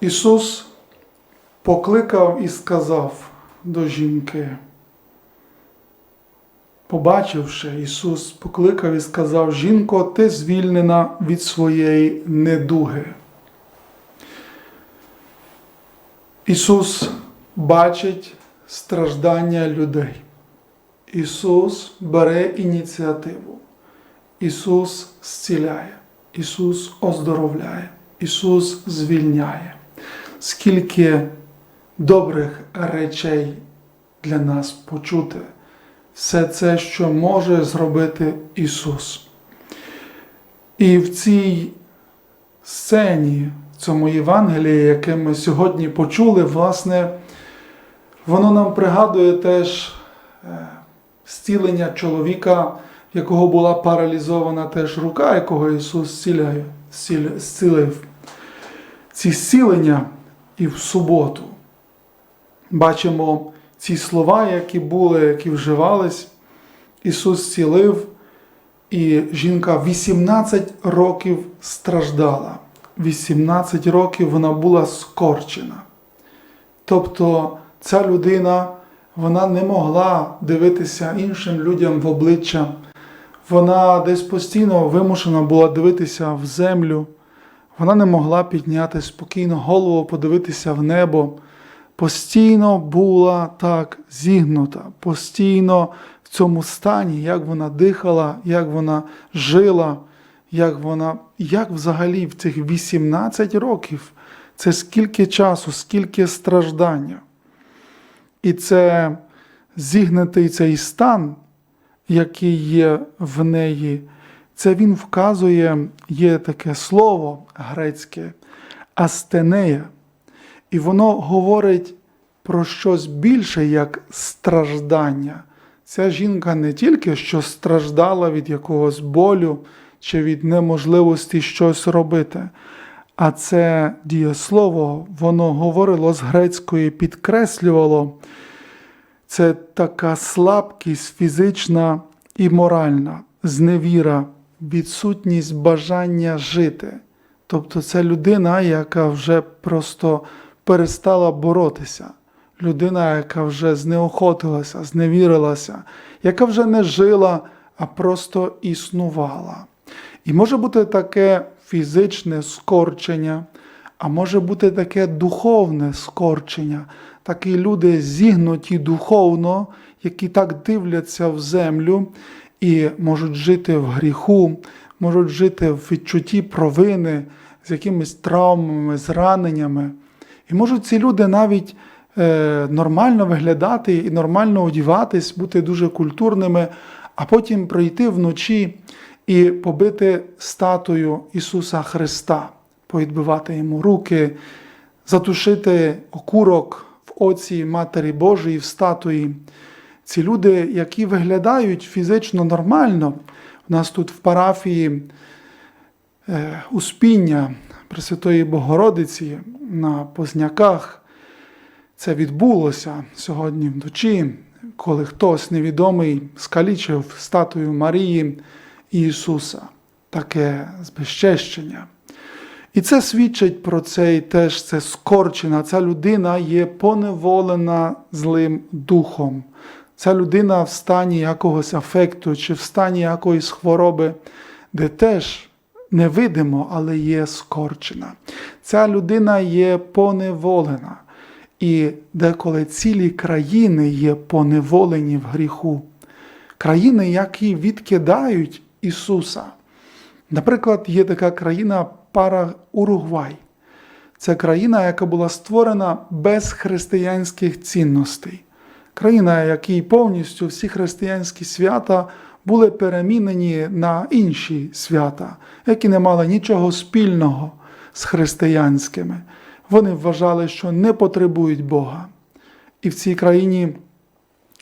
Ісус покликав і сказав до жінки. Побачивши, Ісус покликав і сказав: Жінко, ти звільнена від своєї недуги. Ісус бачить страждання людей. Ісус бере ініціативу. Ісус зціляє, Ісус оздоровляє, Ісус звільняє. Скільки добрих речей для нас почути, все це, що може зробити Ісус. І в цій сцені, в цьому Євангелії, яке ми сьогодні почули, власне, воно нам пригадує теж е, зцілення чоловіка, якого була паралізована теж рука, якого Ісус зцілив. Ці зцілення і в суботу. Бачимо ці слова, які були, які вживались. Ісус зцілив, і жінка 18 років страждала. 18 років вона була скорчена. Тобто ця людина вона не могла дивитися іншим людям в обличчя. Вона десь постійно вимушена була дивитися в землю. Вона не могла підняти спокійно голову, подивитися в небо. Постійно була так зігнута, постійно в цьому стані, як вона дихала, як вона жила, як вона, як взагалі в цих 18 років, це скільки часу, скільки страждання. І це зігнутий цей стан, який є в неї, це він вказує, є таке слово грецьке астенея, і воно говорить про щось більше, як страждання. Ця жінка не тільки що страждала від якогось болю чи від неможливості щось робити, а це дієслово, воно говорило з грецької, підкреслювало. Це така слабкість фізична і моральна, зневіра, відсутність бажання жити. Тобто це людина, яка вже просто перестала боротися, людина, яка вже знеохотилася, зневірилася, яка вже не жила, а просто існувала. І може бути таке фізичне скорчення, а може бути таке духовне скорчення. Такі люди зігнуті духовно, які так дивляться в землю і можуть жити в гріху, можуть жити в відчутті провини з якимись травмами, зраненнями. І можуть ці люди навіть е, нормально виглядати і нормально одіватись, бути дуже культурними, а потім прийти вночі і побити статую Ісуса Христа, повідбивати йому руки, затушити окурок в оці Матері Божої в статуї. Ці люди, які виглядають фізично нормально, у нас тут в парафії е, Успіння Пресвятої Богородиці на Позняках. Це відбулося сьогодні вночі, коли хтось невідомий скалічив статую Марії і Ісуса, таке збезчещення. І це свідчить про цей теж це скорчена. Ця людина є поневолена злим духом. Ця людина в стані якогось афекту чи в стані якоїсь хвороби, де теж не видимо, але є скорчена. Ця людина є поневолена. І деколи цілі країни є поневолені в гріху. Країни, які відкидають Ісуса. Наприклад, є така країна Пара Уругвай. Це країна, яка була створена без християнських цінностей. Країна, якій повністю всі християнські свята були перемінені на інші свята, які не мали нічого спільного з християнськими. Вони вважали, що не потребують Бога. І в цій країні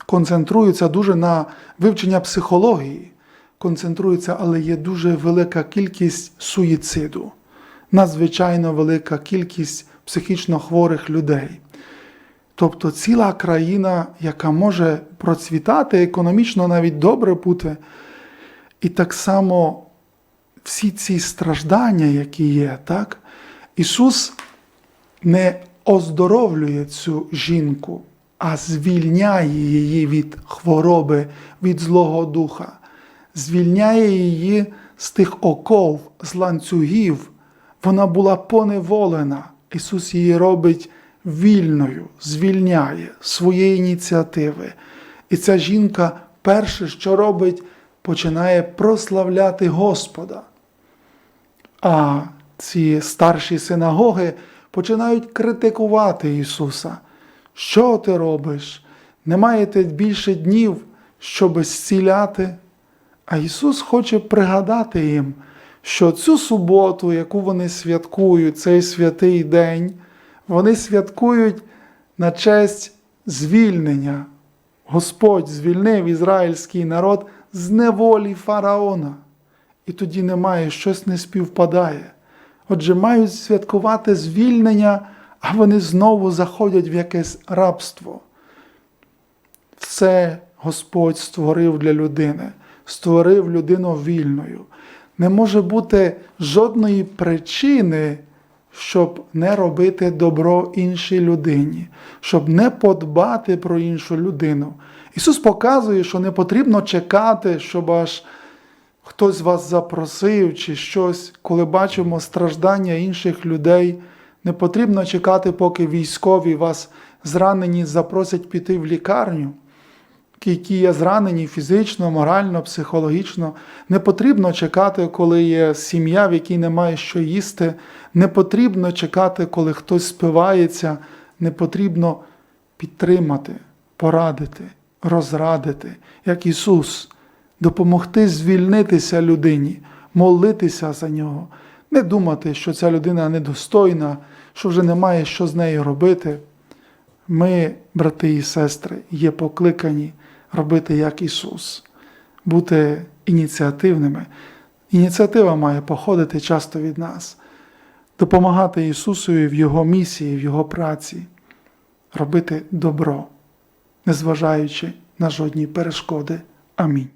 концентруються дуже на вивчення психології, концентруються, але є дуже велика кількість суїциду, надзвичайно велика кількість психічно хворих людей. Тобто ціла країна, яка може процвітати, економічно навіть добре бути. І так само всі ці страждання, які є, так? Ісус не оздоровлює цю жінку, а звільняє її від хвороби, від Злого Духа, звільняє її з тих оков, з ланцюгів. Вона була поневолена. Ісус її робить вільною, звільняє своєї ініціативи. І ця жінка перше, що робить, починає прославляти Господа. А ці старші синагоги починають критикувати Ісуса. Що ти робиш? Не маєте більше днів, щоб зціляти? А Ісус хоче пригадати їм, що цю суботу, яку вони святкують, цей святий день, вони святкують на честь звільнення. Господь звільнив ізраїльський народ з неволі фараона. І тоді немає, щось не співпадає. Отже, мають святкувати звільнення, а вони знову заходять в якесь рабство. Все Господь створив для людини, створив людину вільною. Не може бути жодної причини, щоб не робити добро іншій людині, щоб не подбати про іншу людину. Ісус показує, що не потрібно чекати, щоб аж хтось вас запросив чи щось, коли бачимо страждання інших людей. Не потрібно чекати, поки військові вас зранені запросять піти в лікарню, які є зранені фізично, морально, психологічно. Не потрібно чекати, коли є сім'я, в якій немає що їсти. Не потрібно чекати, коли хтось спивається. Не потрібно підтримати, порадити, розрадити, як Ісус, допомогти звільнитися людині, молитися за нього, не думати, що ця людина недостойна, що вже немає що з нею робити. Ми, брати і сестри, є покликані робити як Ісус, бути ініціативними. Ініціатива має походити часто від нас, допомагати Ісусові в Його місії, в Його праці, робити добро, незважаючи на жодні перешкоди. Амінь.